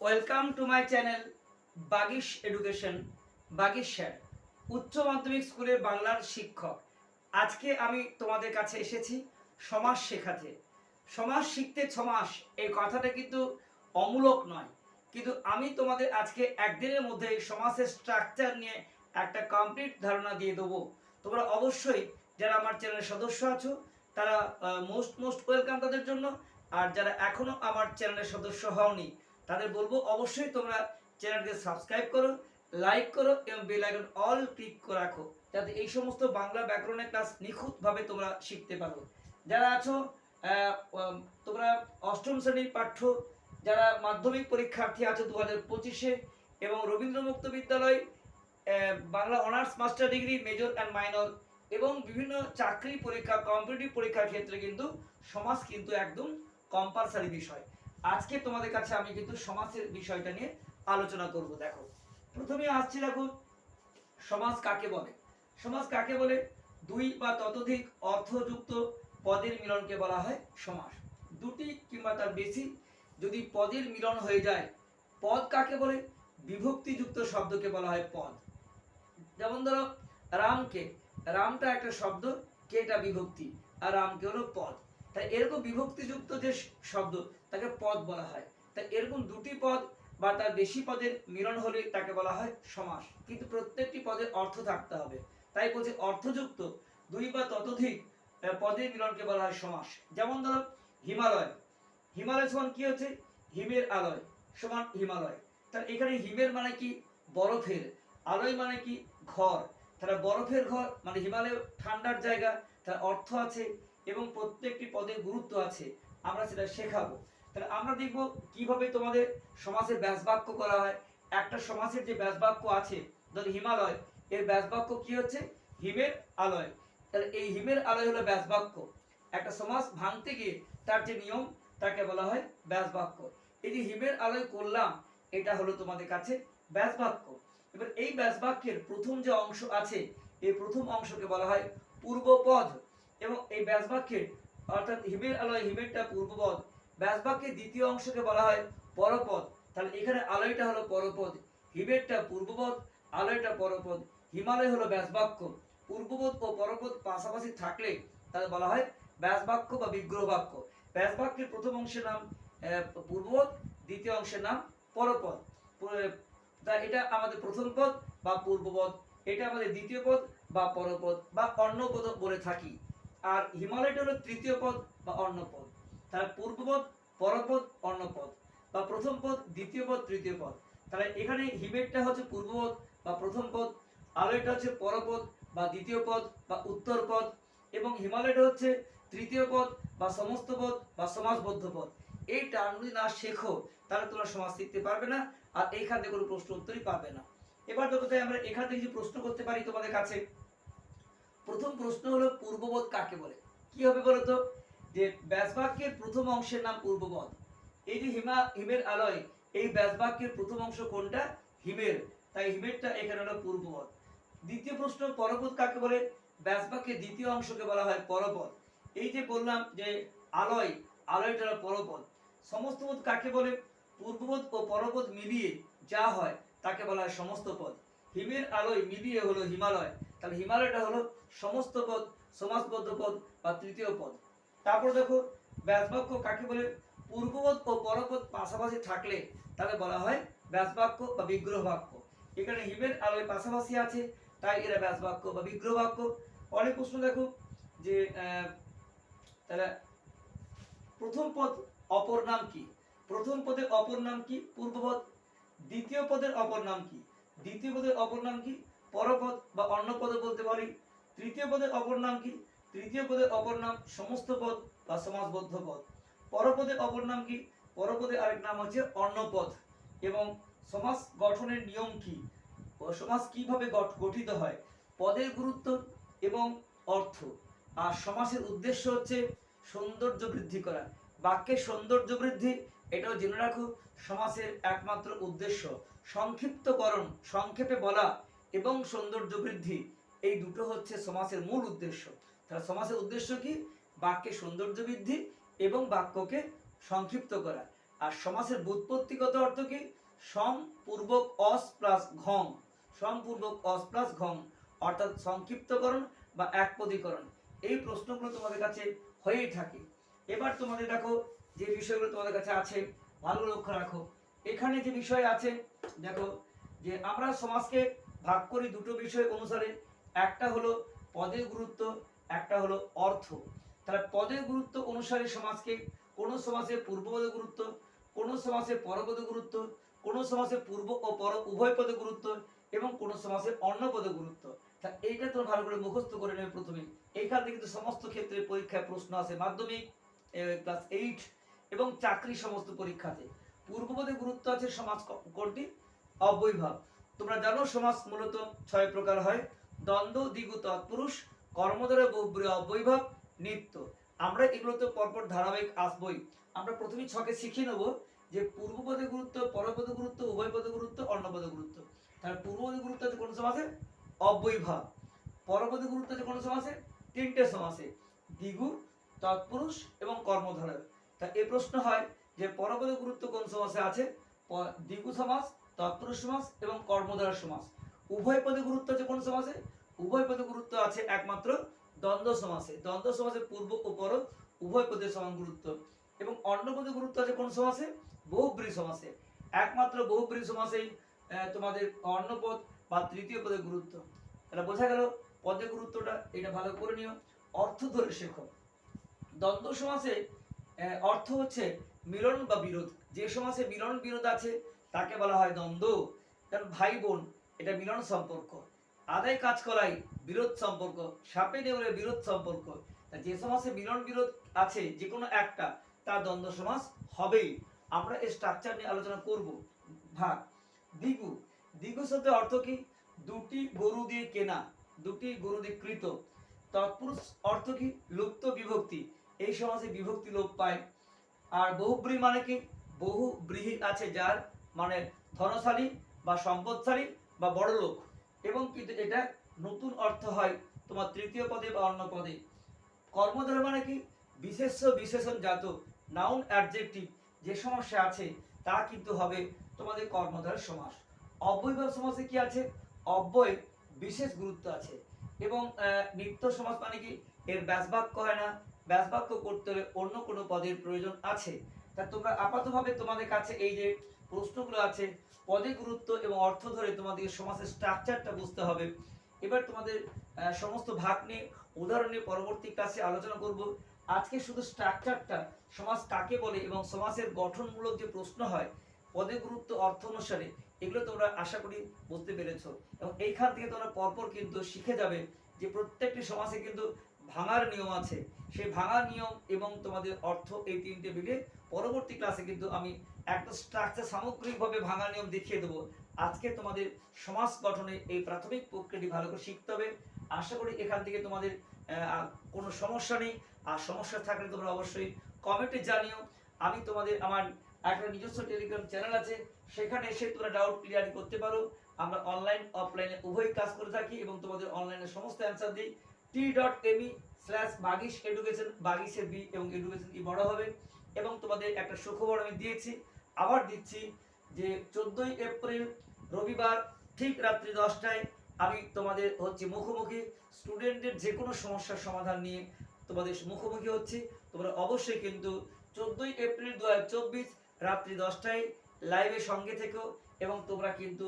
Welcome to my channel Bagish education Bagish sir উচ্চ মাধ্যমিক স্কুলের বাংলার শিক্ষক। আজকে আমি তোমাদের কাছে এসেছি সমাজ শেখাতে। সমাজ শিখতে ছমাস এই কথাটা কিন্তু অমূলক নয়। কিন্তু আমি তোমাদের আজকে একদিনের মধ্যে সমাজের স্ট্রাকচার নিয়ে একটা কমপ্লিট ধারণা দিয়ে দেবো। তোমরা অবশ্যই যারা আমার চ্যানেলের সদস্য আছো, তারা মোস্ট মোস্ট ওয়েলকাম তাদের জন্য। আর যারা এখনও আমার চ্যানেলের সদস্য হওনি তাদের বলব অবশ্যই তোমরা চ্যানেলকে সাবস্ক্রাইব করো, লাইক করো এবং বেল আইকন অল ক্লিক করে রাখো, যাতে এই সমস্ত বাংলা ব্যাকরণের ক্লাস নিখুঁতভাবে তোমরা শিখতে পারো। যারা আছো তোমরা অষ্টম শ্রেণির পাঠ্য, যারা মাধ্যমিক পরীক্ষার্থী আছো দু হাজার পঁচিশে এবং Rabindra Mukta Vidyalaya Bangla honours master degree, major and minor এবং বিভিন্ন চাকরি পরীক্ষা, কম্পিটিটিভ পরীক্ষার ক্ষেত্রে কিন্তু সমাজ কিন্তু একদম কম্পালসারি বিষয়। আজকে তোমাদের কাছে আমি কিন্তু সমাজের বিষয়টা নিয়ে আলোচনা করব, দেখো। প্রথমে আসছি, দেখো, সমাজ কাকে বলে? সমাজ কাকে বলে? দুই বা ততোধিক অর্থযুক্ত পদের মিলনকে বলা হয় সমাস দুটি কিংবা তার বেশি যদি পদের মিলন হয়ে যায়, পদ কাকে বলে? বিভক্তিযুক্ত শব্দকে বলা হয় পদ। যেমন ধরো, রামকে, রামটা একটা শব্দ, কে এটা বিভক্তি? আর রামকে হলো পদ। তাই এরকম বিভক্তিযুক্ত যে শব্দ তাকে পদ বলা হয়। তাই এরকম দুটি পদ বা তার বেশি পদের মিলন হলে তাকে বলা হয় সমাস। কিন্তু প্রত্যেকটি পদের অর্থ থাকতে হবে। তাই বলছে অর্থযুক্ত দুই বা ততোধিক পদের মিলনকে বলা হয় সমাস। যেমন ধরো, হিমালয়। হিমালয় সমান কি হচ্ছে? হিমের আলয় সমান হিমালয়। তাহলে এখানে হিমের মানে কি? বরফের। আলয় মানে কি? ঘর। তাহলে বরফের ঘর মানে হিমালয় ঠান্ডার জায়গা। তার অর্থ আছে এবং প্রত্যেকটি পদের গুরুত্ব আছে। আমরা সেটা শেখাবো। তাহলে আমরা দেখব কীভাবে তোমাদের সমাসের ব্যাসবাক্য করা হয়। একটা সমাসের যে ব্যাসবাক্য আছে, ধর হিমালয়, এর ব্যাসবাক্য কি হচ্ছে? হিমের আলয়। তাহলে এই হিমের আলয় হলো ব্যাসবাক্য। একটা সমাস ভাঙতে গিয়ে তার যে নিয়ম, তাকে বলা হয় ব্যাসবাক্য। এই যে হিমের আলয় করলাম, এটা হলো তোমাদের কাছে ব্যাসবাক্য। এবার এই ব্যাসবাক্যের প্রথম যে অংশ আছে, এই প্রথম অংশকে বলা হয় পূর্বপদ। এবং এই ব্যাসবাক্যের অর্থাৎ হিমের আলয়, হিমেরটা পূর্বপদ। ব্যাসবাক্যের দ্বিতীয় অংশকে বলা হয় পরপদ। তাহলে এখানে আলয়টা হলো পরপদ হিমেরটা পূর্বপদ আলয়টা পরপদ, হিমালয় হলো ব্যাসবাক্য। পূর্বপদ ও পরপদ পাশাপাশি থাকলে তাহলে বলা হয় ব্যাসবাক্য বা বিগ্রহ বাক্য ব্যাসবাক্যের প্রথম অংশের নাম পূর্বপদ, দ্বিতীয় অংশের নাম পরপদ। তা এটা আমাদের প্রথম পদ বা পূর্বপদ, এটা আমাদের দ্বিতীয় পদ বা পরপদ বা অন্য পদ বলে থাকি। আর হিমালয়টা হলো তৃতীয় পদ বা অন্য পদ তাহলে পূর্বপদ পরপদ অন্য পদ বা প্রথম পদ, দ্বিতীয় পদ, তৃতীয় পদ। তাহলে এখানে হিমেরটা হচ্ছে পূর্বপদ বা প্রথম পদ, আলয়টা হচ্ছে পরপদ বা দ্বিতীয় পদ বা উত্তর পদ, এবং হিমালয়টা হচ্ছে তৃতীয় পদ বা সমস্ত পদ বা সমাজবদ্ধ পদ। এই টার্মগুলি না শেখো, তাহলে তোমরা সমাজ শিখতে পারবে না, আর এইখান থেকে কোনো প্রশ্ন উত্তরই পাবে না। এবার দেখো তাই আমরা এখান থেকে কিছু প্রশ্ন করতে পারি তোমাদের কাছে। প্রথম প্রশ্ন হলো পূর্ববোধ কাকে বলে? কি হবে বলো তো যে ব্যাসবাক্যের প্রথম অংশের নাম পূর্ববোধ এই যে হিমা, হিমের আলয়, এই ব্যাসবাক্যের প্রথম অংশ কোনটা? হিমের। তাই হিমেরটা এখানে হলো পূর্ববোধ দ্বিতীয় প্রশ্ন, পরপদ কাকে বলে? ব্যাসবাক্যের দ্বিতীয় অংশকে বলা হয় পরপদ। এই যে বললাম যে আলয়, আলয়টা হলো পরপদ। সমস্ত পদ কাকে বলে? পূর্বপদ ও পরপদ মিলিয়ে যা হয় তাকে বলা হয় সমস্ত পদ। হিমের আলোয় মিলিয়ে হলো হিমালয়। তাহলে হিমালয়টা হলো সমস্ত পদ সমাজবদ্ধ পদ বা তৃতীয় পদ। তারপর দেখো ব্যাসবাক্য কাকে বলে? পূর্বপদ ও পরপদ পাশাপাশি থাকলে তাহলে বলা হয় ব্যাসবাক্য বা বিগ্রহ বাক্য এখানে হিমের আলোয় পাশাপাশি আছে, তাই এরা ব্যাসবাক্য বা বিগ্রহ বাক্য অনেক প্রশ্ন দেখো যে তাহলে প্রথম পদ অপর নাম কি? প্রথম পদের অপর নাম কি? পূর্বপদ। দ্বিতীয় পদের অপর নাম কি? দ্বিতীয় পদের অপর নাম কি? পরপদ বা অন্য পদে বলতে পারি। তৃতীয় পদের অপর নাম কি? তৃতীয় পদের অপর নাম সমস্ত পদ বা সমাজবদ্ধ পদ। পরপদের অপর নাম কি? পরপদের আরেক নাম হচ্ছে অন্য পদ এবং সমাজ গঠনের নিয়ম কি? ও সমাজ কীভাবে গঠিত হয়? পদের গুরুত্ব এবং অর্থ। আর সমাজের উদ্দেশ্য হচ্ছে সৌন্দর্য বৃদ্ধি করা। বাক্যের সৌন্দর্য বৃদ্ধি, এটাও জেনে রাখো, সমাজের একমাত্র উদ্দেশ্য। সংক্ষিপ্তকরণ, সংক্ষেপে বলা এবং সৌন্দর্য বৃদ্ধি, এই দুটো হচ্ছে সমাজের মূল উদ্দেশ্য। তাহলে সমাজের উদ্দেশ্য কি? বাক্যের সৌন্দর্য বৃদ্ধি এবং বাক্যকে সংক্ষিপ্ত করা। আর সমাসের বুৎপত্তিগত অর্থ কি? সম পূর্বক অস প্লাস ঘম সম পূর্বক অস প্লাস ঘম অর্থাৎ সংক্ষিপ্তকরণ বা একপদীকরণ। এই প্রশ্নগুলো তোমাদের কাছে হয়েই থাকে। এবার তোমাদের দেখো যে বিষয়গুলো তোমাদের কাছে আছে, ভালো লক্ষ্য রাখো। এখানে যে বিষয় আছে, দেখো যে আমরা সমাজকে ভাগ করি দুটো বিষয় অনুসারে। একটা হলো পদের গুরুত্ব একটা হলো অর্থ। তাহলে পদের গুরুত্ব অনুসারে সমাজকে, কোন সমাজে পূর্বপদে গুরুত্ব, কোন সমাজে পরপদে গুরুত্ব, কোন সমাজে পূর্ব ও পর উভয় পদে গুরুত্ব এবং কোন সমাজে অন্য পদে গুরুত্ব। তা এইটা তোমরা ভালো করে মুখস্থ করে নেবে প্রথমে। এইখান থেকে কিন্তু সমস্ত ক্ষেত্রে পরীক্ষায় প্রশ্ন আসে মাধ্যমিক ক্লাস এইট এবং চাকরি সমস্ত পরীক্ষাতে। পূর্বপদে গুরুত্ব আছে সমাজ কোনটি অবৈভাব। তোমরা জানো সমাজ মূলত ছয় প্রকার হয়। দ্বন্দ্ব, দ্বিগু, তৎপুরুষ। কর্মধারে অবৈভাব, নিত্য। আমরা এগুলো তো পরপর ধারাবাহিক আসবই। আমরা প্রথমেই ছকে শিখিয়ে নেব যে পূর্বপদে গুরুত্ব পরপদে গুরুত্ব, উভয় পদে গুরুত্ব, অন্য পদে গুরুত্ব। তাহলে পূর্বপদে গুরুত্ব আছে কোন সমাসে অবৈভাব। পরপদে গুরুত্ব আছে কোন সমাসে তিনটে সমাসে দ্বিগু, তৎপুরুষ এবং কর্মধারয় তা এ প্রশ্ন হয় যে পরপদে গুরুত্ব কোন সমাসে আছে? দ্বিগু সমাস, তৎপুরুষ সমাস এবং কর্মধারয় সমাস। উভয় পদে গুরুত্ব আছে কোন সমাসে উভয় পদে গুরুত্ব আছে একমাত্র দ্বন্দ্ব সমাসে। দ্বন্দ্ব সমাসে পূর্ব ও পর উভয় পদে সমান গুরুত্ব। এবং অন্য পদে গুরুত্ব আছে কোন সমাসে? বহুব্রী সমাসে। একমাত্র বহুব্রী সমাসেই তোমাদের অন্য পদ বা তৃতীয় পদে গুরুত্ব। এটা বোঝা গেল পদে গুরুত্বটা, এটা ভালো করে নিও। অর্থ ধরে শেখো। দ্বন্দ্ব সমাসে অর্থ হচ্ছে মিলন বা বিরোধ। যে সমাসে মিলন বিরোধ আছে, তাকে বলা হয় দ্বন্দ্ব। কারণ ভাই বোন, এটা মিলন সম্পর্ক। আদায় কাজ করাই বিরোধ সম্পর্ক, সাপে নেউলে বিরোধ সম্পর্ক। যে সমাসে মিলন বিরোধ আছে যে কোনো একটা তার দ্বন্দ্ব সমাস হবেই। আমরা এই স্ট্রাকচার নিয়ে আলোচনা করব। ভাগ। দিগু দিগু শব্দের অর্থ কি? দুটি গরু দিয়ে কেনা, দুটি গরু দিয়ে কৃত। তৎপুরুষ অর্থ কি? লুপ্ত বিভক্তি। এই সমাজে বিভক্তি লোপ পায়। আর বহুব্রী মানে কি? বহু ব্রীহি আছে, যার মানে ধনশালী বা সম্পদশালী বা বড় লোক এবং কিন্তু এটা নতুন অর্থ হয় তোমার তৃতীয় পদে বা অন্য পদে। কর্মধারা মানে কি? বিশেষ্য বিশেষণ জাত নাউন অ্যাডজেক্টিভ যে সমস্যা আছে, তা কিন্তু হবে তোমাদের কর্মধারের সমাস। অব্যয়ভাব সমাসে কি আছে? অব্যয় বিশেষ গুরুত্ব আছে। এবং নিত্য সমাস মানে কি? এর ব্যাসবাক্য হয় না। ব্যাসবাক্য করতে হলে অন্য কোনো পদের প্রয়োজন আছে। তা তোমরা আপাতভাবে তোমাদের কাছে এই যে প্রশ্নগুলো আছে পদে গুরুত্ব এবং অর্থ ধরে তোমাদের সমাজের স্ট্রাকচারটা বুঝতে হবে। এবার তোমাদের সমস্ত ভাগ নিয়ে উদাহরণে পরবর্তী ক্লাসে আলোচনা করব। আজকে শুধু স্ট্রাকচারটা সমাজ কাকে বলে এবং সমাজের গঠনমূলক যে প্রশ্ন হয়, পদে গুরুত্ব, অর্থ অনুসারে, এগুলো তোমরা আশা করি বুঝতে পেরেছ। এবং এইখান থেকে তোমরা পরপর কিন্তু শিখে যাবে যে প্রত্যেকটি সমাজে কিন্তু ভাঙার নিয়ম আছে। সেই ভাঙার নিয়ম এবং তোমাদের অর্থ এই তিনটে মিলে পরবর্তী ক্লাসে কিন্তু আমি একটা স্ট্রাকচার সামগ্রিকভাবে ভাঙার নিয়ম দেখিয়ে দেবো। আজকে তোমাদের সমাজ গঠনে এই প্রাথমিক প্রক্রিয়াটি ভালো করে শিখতে হবে। আশা করি এখান থেকে তোমাদের কোনো সমস্যা নেই। আর সমস্যা থাকলে তোমরা অবশ্যই কমেন্টে জানিও। আমি তোমাদের আমার একটা নিজস্ব টেলিগ্রাম চ্যানেল আছে, সেখানে এসে তোমরা ডাউট ক্লিয়ার করতে পারো। আমরা অনলাইন অফলাইনে উভয় কাজ করে থাকি এবং তোমাদের অনলাইনে সমস্ত অ্যান্সার দিই। T dot me slash Bagish education বাগিশের B এবং এডুকেশন ই বড় হবে। এবং তোমাদের একটা সুখবর আমি দিয়েছি, আবার দিচ্ছি যে চোদ্দোই এপ্রিল রবিবার ঠিক রাত্রি দশটায় আমি তোমাদের হচ্ছে মুখোমুখি। স্টুডেন্টদের যে কোনো সমস্যার সমাধান নিয়ে তোমাদের মুখোমুখি হচ্ছি। তোমরা অবশ্যই কিন্তু চোদ্দোই এপ্রিল দু হাজার চব্বিশ রাত্রি দশটায় লাইভে সঙ্গে থেকো এবং তোমরা কিন্তু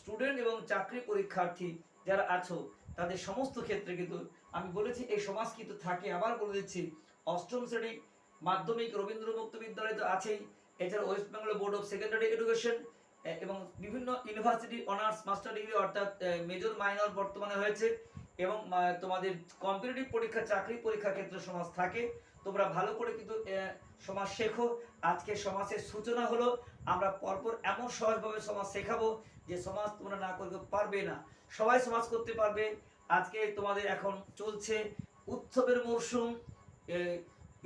স্টুডেন্ট এবং চাকরি পরীক্ষার্থী যারা আছো তাদের সমস্ত ক্ষেত্রে কিন্তু আমি বলেছি, এই সমাজ কিন্তু থাকে। আবার বলে দিচ্ছি, অষ্টম শ্রেণি মাধ্যমিক রবীন্দ্র মুক্ত বিদ্যালয় তো আছেই। এছাড়া West Bengal board of secondary education এবং বিভিন্ন ইউনিভার্সিটি অনার্স মাস্টার ডিগ্রি অর্থাৎ মেজর মাইনর বর্তমানে হয়েছে। এবং তোমাদের কম্পিটিটিভ পরীক্ষা, চাকরি পরীক্ষা ক্ষেত্রে সমাজ থাকে। তোমরা ভালো করে কিন্তু সমাজ শেখো। আজকে সমাজের সূচনা হলো, আমরা পরপর এমন সহজভাবে সমাজ শেখাবো যে সমাজ তোমরা না করতে পারবে না। সবাই সমাজ করতে পারবে। আজকে তোমাদের এখন চলছে উৎসবের মরশুম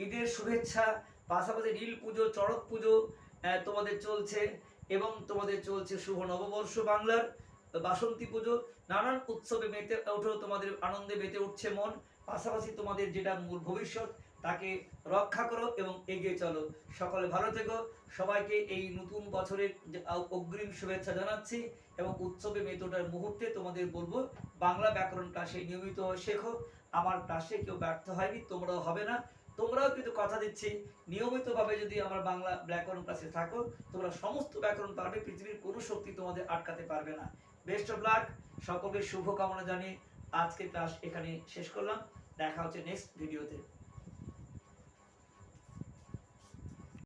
ঈদের শুভেচ্ছা, পাশাপাশি নীল পুজো, চড়ক পুজো তোমাদের চলছে এবং তোমাদের চলছে শুভ নববর্ষ বাংলার বাসন্তী পুজো। নানান উৎসবে মেতে ওঠো, তোমাদের আনন্দে মেতে উঠছে মন। পাশাপাশি তোমাদের যেটা মূল ভবিষ্যৎ তাকে রক্ষা করো এবং এগিয়ে চলো। সকলে ভালো থেকো। সবাইকে এই নতুন বছরের অগ্রিম শুভেচ্ছা জানাচ্ছি এবং উৎসবে মেতোটার মুহূর্তে তোমাদের বলব, বাংলা ব্যাকরণ ক্লাসে নিয়মিত শেখো। আমার ক্লাসে কেউ ব্যর্থ হয়নি, তোমরাও হবে না। তোমরাও কিন্তু কথা দিচ্ছি। নিয়মিতভাবে যদি আমার বাংলা ব্যাকরণ ক্লাসে থাকো, তোমরা সমস্ত ব্যাকরণ পারবে, পৃথিবীর কোনো শক্তি তোমাদের আটকাতে পারবে না। Best of luck. সকলকে শুভকামনা জানিয়ে আজকের ক্লাস এখানে শেষ করলাম। দেখা হচ্ছে নেক্সট ভিডিওতে।